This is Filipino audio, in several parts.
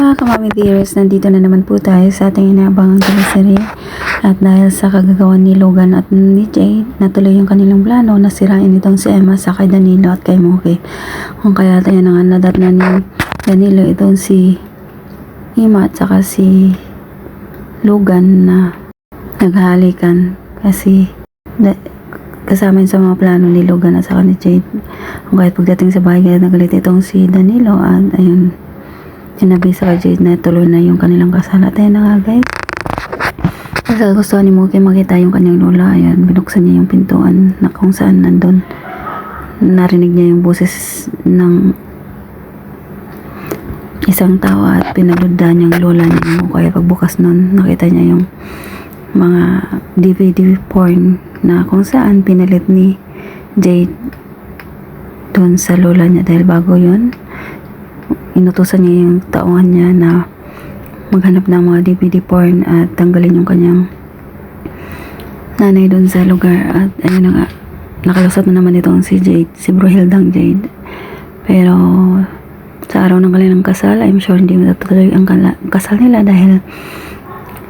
mga kamami dearest, nandito na naman po tayo sa ating inaabangang teleserye. At dahil sa kagagawan ni Logan at ni Jade, natuloy yung kanilang plano na sirain itong si Emma sa kay Danilo at kay Moki. Kung kaya tayo nang nadat na ni Danilo itong si Ima at saka si Logan na naghalikan kasi kasama sa mga plano ni Logan at saka ni Jade. Kung kahit pagdating sa bahay, kaya nagalit itong si Danilo at ayun, sinabi sa kay Jade na tuloy na yung kanilang kasal at ayun na nga guys. Kasi gusto ni Moki makita yung kanyang lola, ayan, binuksan niya yung pintuan na kung saan nandun. Narinig niya yung boses ng isang tao at pinagluda niyang lola niya mo. Kaya pagbukas nun, nakita niya yung mga DVD porn na kung saan pinalit ni Jade doon sa lola niya dahil bago yon inutusan niya yung tauhan niya na maghanap ng mga DVD porn at tanggalin yung kanyang nanay doon sa lugar. At ayun nga nakalusot na naman itong si Jade si Brohildang Jade. Pero sa araw ng kanilang kasal I'm sure hindi matatuloy ang kasal nila dahil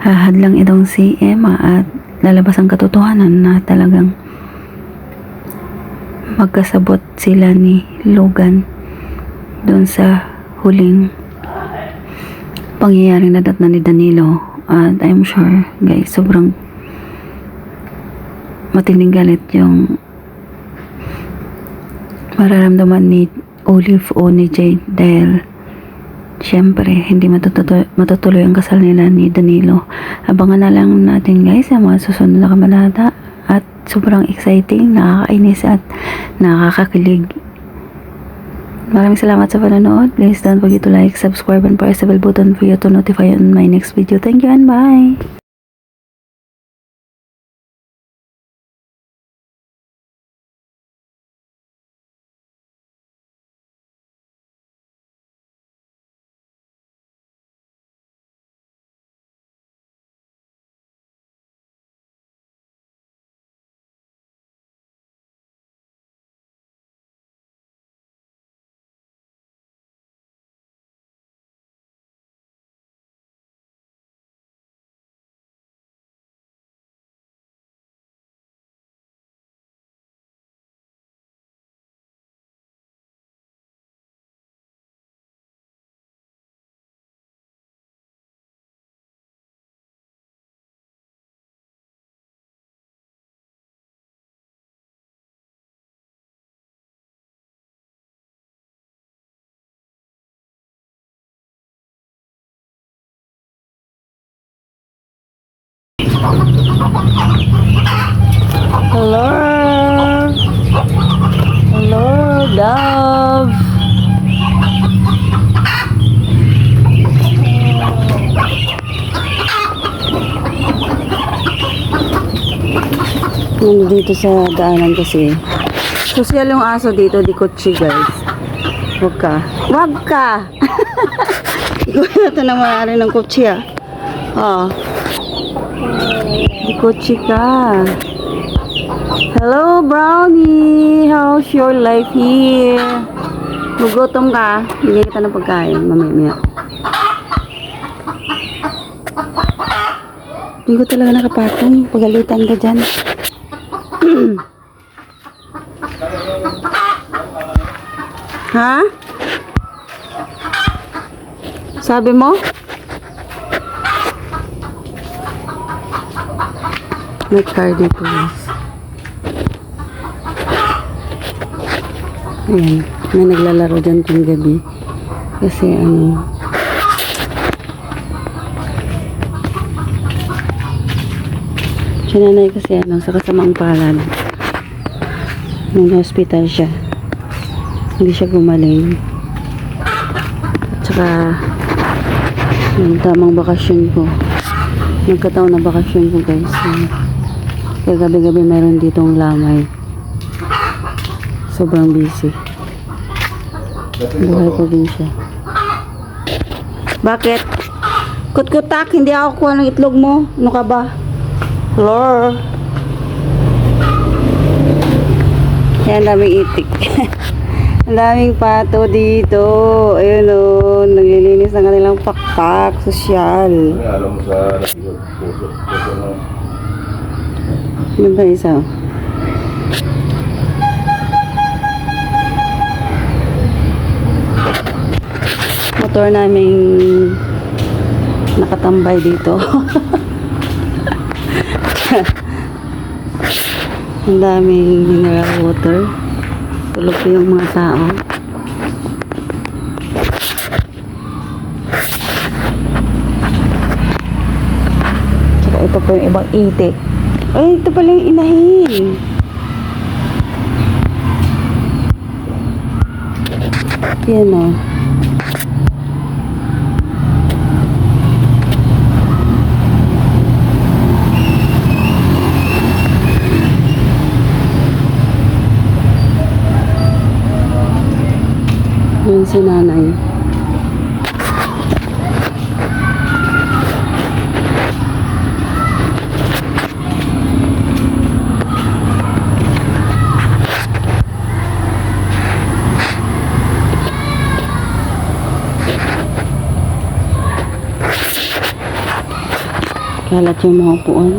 hahad lang itong si Emma at lalabas ang katotohanan na talagang magkasabot sila ni Logan doon sa huling pangyayaring nadat na ni Danilo. At I'm sure guys sobrang matinding galit yung mararamdaman ni Olive o ni Jade dahil syempre hindi matutuloy, matutuloy ang kasal nila ni Danilo. Abangan na lang natin guys ang mga susunod na kamalata. At sobrang exciting nakakainis at nakakakilig Maraming salamat sa panonood. Please don't forget to like, subscribe, and press the bell button for you to notify on my next video. Thank you and bye! Hello! Hello, love! Nandito sa daanan kasi. Social yung aso dito, di kotse guys. Huwag ka. Huwag ka! Ikaw na ito na maaari ng kotse ah. Oh. Di kotse ka. Hello, Brownie! How's your life here? Gugutom ka? Bigyan kita ng pagkain, mamaya. Hindi ko talaga nakapatong. Pagalitan ka dyan. ha? Sabi mo? May car dito. Ayan. May naglalaro dyan tuwing gabi. Kasi ano, si nanay kasi ano, sa kasamang palad. Nung hospital siya. Hindi siya gumaling. At saka, yung tamang bakasyon ko. Nagkataon na bakasyon ko guys. Kaya gabi-gabi meron ditong lamay. Sobrang busy. Buhay probinsya. Bakit? Kutkutak, hindi ako kuha ng itlog mo. Ano ka ba? Hello? Yan, daming itik. Ang daming pato dito. Ayun o, naglilinis guys ang kanilang pakpak, sosyal. Alam mo sa puso. Puso na. Yun ba isa? Motor naming nakatambay dito. Ang daming mineral water. Tulog po yung mga tao. Ito po yung ibang itik. Ay, ito pala yung inahin. Yan o. Yan si nanay. Kalat yung mga upuan.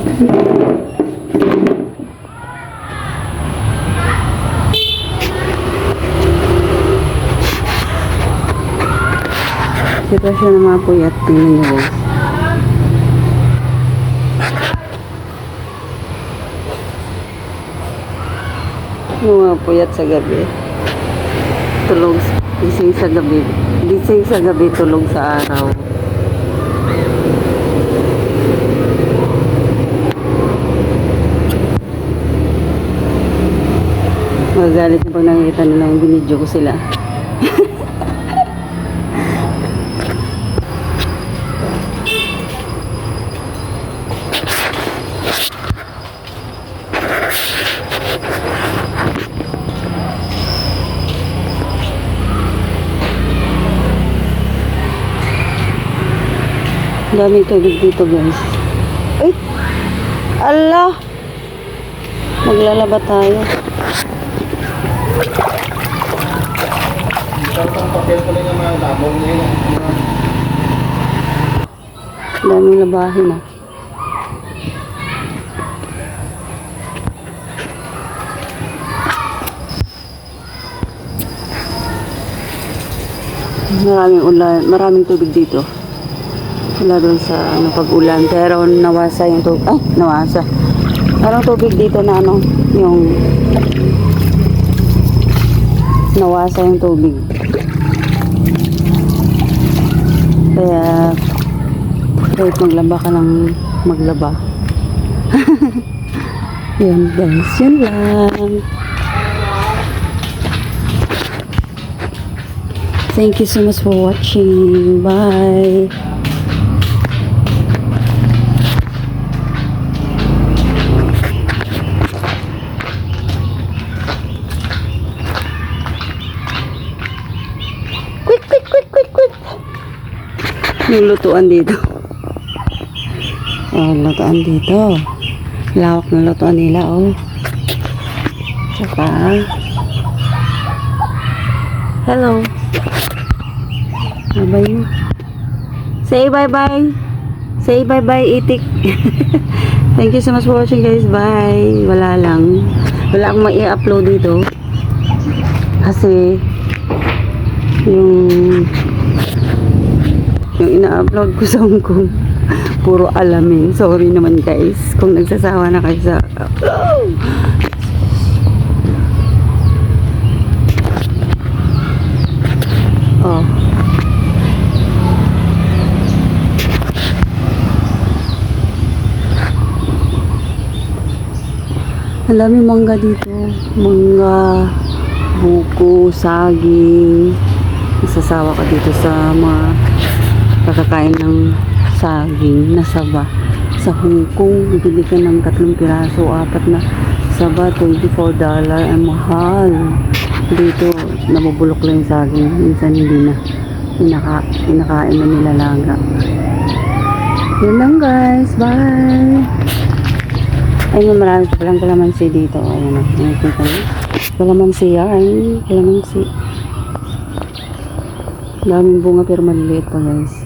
Sitwasyon ng mga puyat. Tingnan nyo guys. Yung mga puyat sa gabi. Tulog. Gising sa gabi. Gising sa gabi, tulog sa araw. Magagalit na pag nakikita nila yung binidyo ko sila. Daming tubig dito guys. Uy! Allah! Maglalaba tayo. Ang daming labahin ah. Maraming ulan, maraming tubig dito. Wala doon sa ano, pag-ulan. Pero nawasa yung tubig. Ay, nawasa. Parang tubig dito na ano, yung nawasa yung tubig. Kaya kahit maglaba ka ng maglaba. yun guys, yun lang. Thank you so much for watching. Bye. Yung lutuan dito. Oh, lutuan dito. Lawak ng lutuan nila, oh. Saka, hello. Bye-bye mo. Say bye-bye. Say bye-bye, itik. Thank you so much for watching, guys. Bye. Wala lang. Wala akong mai-upload dito. Kasi, yung yung ina-upload ko sa Hong puro alamin sorry naman guys kung nagsasawa na kayo sa oh. Ang dami mangga dito. Mangga buko, saging. Nasasawa ka dito sa mga kakakain ng saging na saba. Sa Hong Kong, bibili ka ng tatlong piraso, apat na saba, $24 ang mahal. Dito, nabubulok lang yung saging. Minsan hindi na. Pinaka, pinakain na nila laga. Yun lang guys. Bye! Ayun, marami pa palang kalamansi dito. Ayun na. Nakikita niyo. Kalamansi yan. Kalamansi. Daming bunga pero maliliit pa guys.